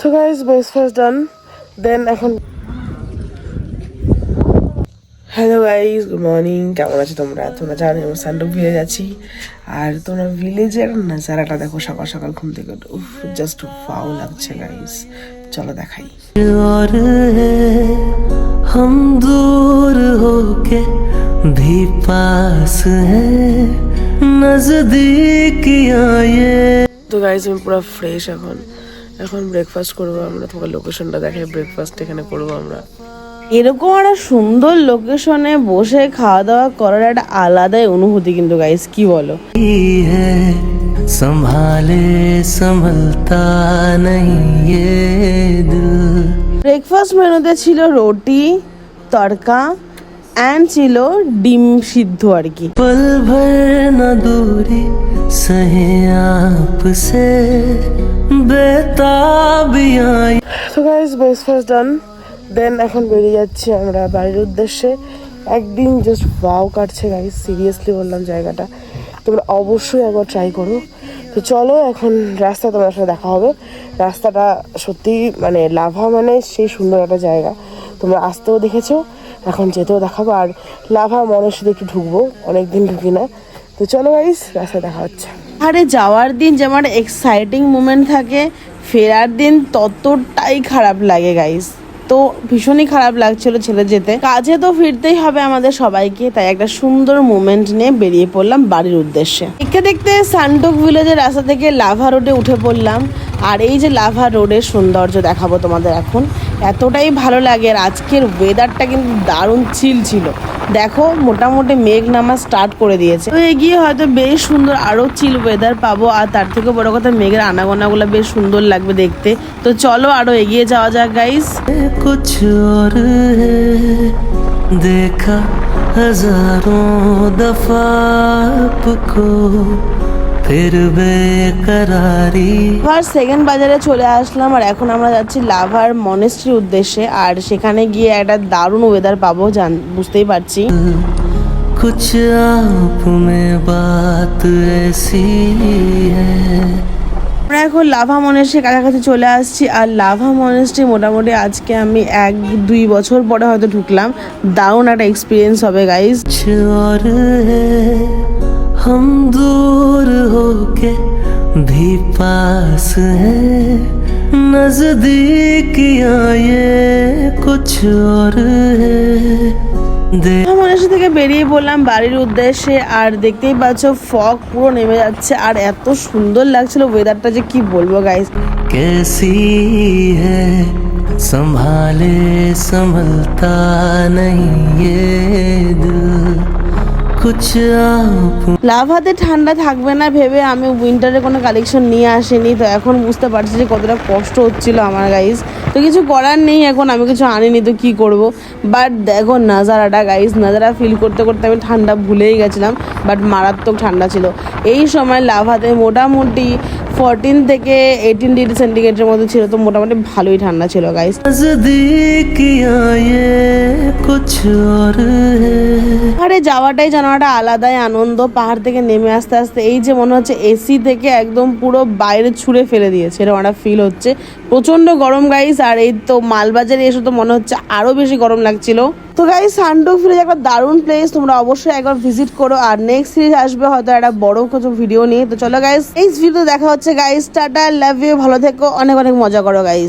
তো guys breakfast ডান দেন এখন hello guys good morning কেমন আছো তোমরা তোমরা জানো আমরা সান্ডুক ভিলেজ আছি আর তোমরা ভিলেজের নাজারাটা দেখো সকাল সকাল ঘুম থেকে উফ জাস্ট ফাও লাগছে গাইজ চলো দেখাই और है हम दूर होके भी पास हैं नजदीक ये তো গাইজ আমি পুরো ফ্রেশ এখন। এখন ব্রেকফাস্ট করব আমরা তোমার লোকেশনটা দেখাই ব্রেকফাস্ট এখানে করব আমরা। এরকম একটা সুন্দর লোকেশনে বসে খাওয়া দাওয়া করার একটা আলাদাই অনুভূতি কিন্তু গাইস কি বলো? সম্ভালে নাই ব্রেকফাস্ট মেনুতে ছিল রুটি তড়কা অ্যান্ড ছিল ডিম সিদ্ধ আর কি। পল ভর না দূরে सहे आपसे बेताबियां তো গাইজ ব্রেকফাস্ট ডান দেন এখন বেরিয়ে যাচ্ছি আমরা বাড়ির উদ্দেশ্যে একদিন জাস্ট ভাও কাটছে গাইজ সিরিয়াসলি বললাম জায়গাটা তোমরা অবশ্যই একবার ট্রাই করো তো চলো এখন রাস্তা তোমার সাথে দেখা হবে রাস্তাটা সত্যি মানে লাভা মানে সেই সুন্দর একটা জায়গা তোমরা আসতেও দেখেছো এখন যেতেও দেখাবো আর লাভা মনের সাথে একটু ঢুকবো অনেকদিন ঢুকি না তো চলো গাইস রাস্তায় দেখা হচ্ছে। আরে যাওয়ার দিন যেমন এক্সাইটিং মুমেন্ট থাকে, ফেরার দিন ততটাই খারাপ লাগে গাইস তো ভীষণই খারাপ লাগছিল ছেলে যেতে। কাজে তো ফিরতেই হবে আমাদের সবাইকে, তাই একটা সুন্দর মোমেন্ট নিয়ে বেরিয়ে পড়লাম বাড়ির উদ্দেশ্যে। দেখতে দেখতে সানটক ভিলেজের রাস্তা থেকে লাভা রোডে উঠে পড়লাম। আর এই যে লাভা রোডের সৌন্দর্য দেখাবো তোমাদের এখন। এতটাই ভালো লাগে আর আজকের ওয়েদারটা কিন্তু দারুণ চিল ছিল। দেখো, মোটামুটি মেঘ নামা স্টার্ট করে দিয়েছে। তো এগিয়ে হয়তো বেশ সুন্দর আরও চিল ওয়েদার পাবো আর তার থেকে বড় কথা মেঘের আনাগোনাগুলো বেশ সুন্দর লাগবে দেখতে। তো চলো আরও এগিয়ে যাওয়া যাক গাইস দেখা হাজারো দফা देखा हजारों दफा आपको फिर बेकरारी লাভার সেকেন্ড বাজারে চলে আসলাম আর এখন আমরা যাচ্ছি লাভার মনেস্ট্রির উদ্দেশ্যে আর সেখানে গিয়ে একটা দারুণ ওয়েদার পাবো জান বুঝতেই পারছি कुछ आप में बात ऐसी है আমরা এখন লাভা মনেস্ট্রির কাছাকাছি চলে আসছি আর লাভা মনেস্ট্রি মোটামুটি আজকে আমি এক দুই বছর পরে হয়তো ঢুকলাম দারুণ একটা এক্সপিরিয়েন্স হবে গাইজ कुछ और है हम दूर होके भी पास हैं नजदीक ये कुछ और है दे মনেশ্বর থেকে বেরিয়ে পড়লাম বাড়ির উদ্দেশ্যে আর দেখতেই পাচ্ছ ফগ পুরো নেমে যাচ্ছে আর এত সুন্দর লাগছিল ওয়েদারটা যে কি বলবো গাইস कैसी है संभाले संभलता লাভাতে ঠান্ডা থাকবে না ভেবে আমি উইন্টারে কোনো কালেকশন নিয়ে আসিনি, তো এখন বুঝতে পারছি যে কতটা কষ্ট হচ্ছিল আমার গাইজ তো কিছু করার নেই এখন, আমি কিছু আনিনি, তো কী করব? বাট দেখো নাজারাটা গাইস নাজারা ফিল করতে করতে আমি ঠান্ডা ভুলেই গেছিলাম বাট মারাত্মক ঠান্ডা ছিল। এই সময় লাভাতে মোটামুটি ফোরটিন থেকে এইটিন ডিগ্রি সেন্টিগ্রেডের মধ্যে ছিল তো মোটামুটি ভালোই ঠান্ডা ছিল গাইস পাহাড়ে যাওয়াটাই যেন একটা আলাদাই আনন্দ। পাহাড় থেকে নেমে আসতে আসতে এই যে মনে হচ্ছে এসি থেকে একদম পুরো বাইরে ছুঁড়ে ফেলে দিয়েছে এরকম একটা ফিল হচ্ছে। প্রচণ্ড গরম গাইস আর এই তো মালবাজারে এসে তো মনে হচ্ছে আরও বেশি গরম লাগছিল। তো গাইস সানডুক ফ্রিজ একটা দারুণ প্লেস তোমরা অবশ্যই একবার ভিজিট করো। আর নেক্সট সিরিজ আসবে হয়তো একটা বড় কিছু ভিডিও নিয়ে। তো চলো গাইস এই ভিডিও দেখা হচ্ছে হচ্ছে গাইস টাটা লাভ ইউ ভালো থেকো অনেক অনেক মজা করো গাইস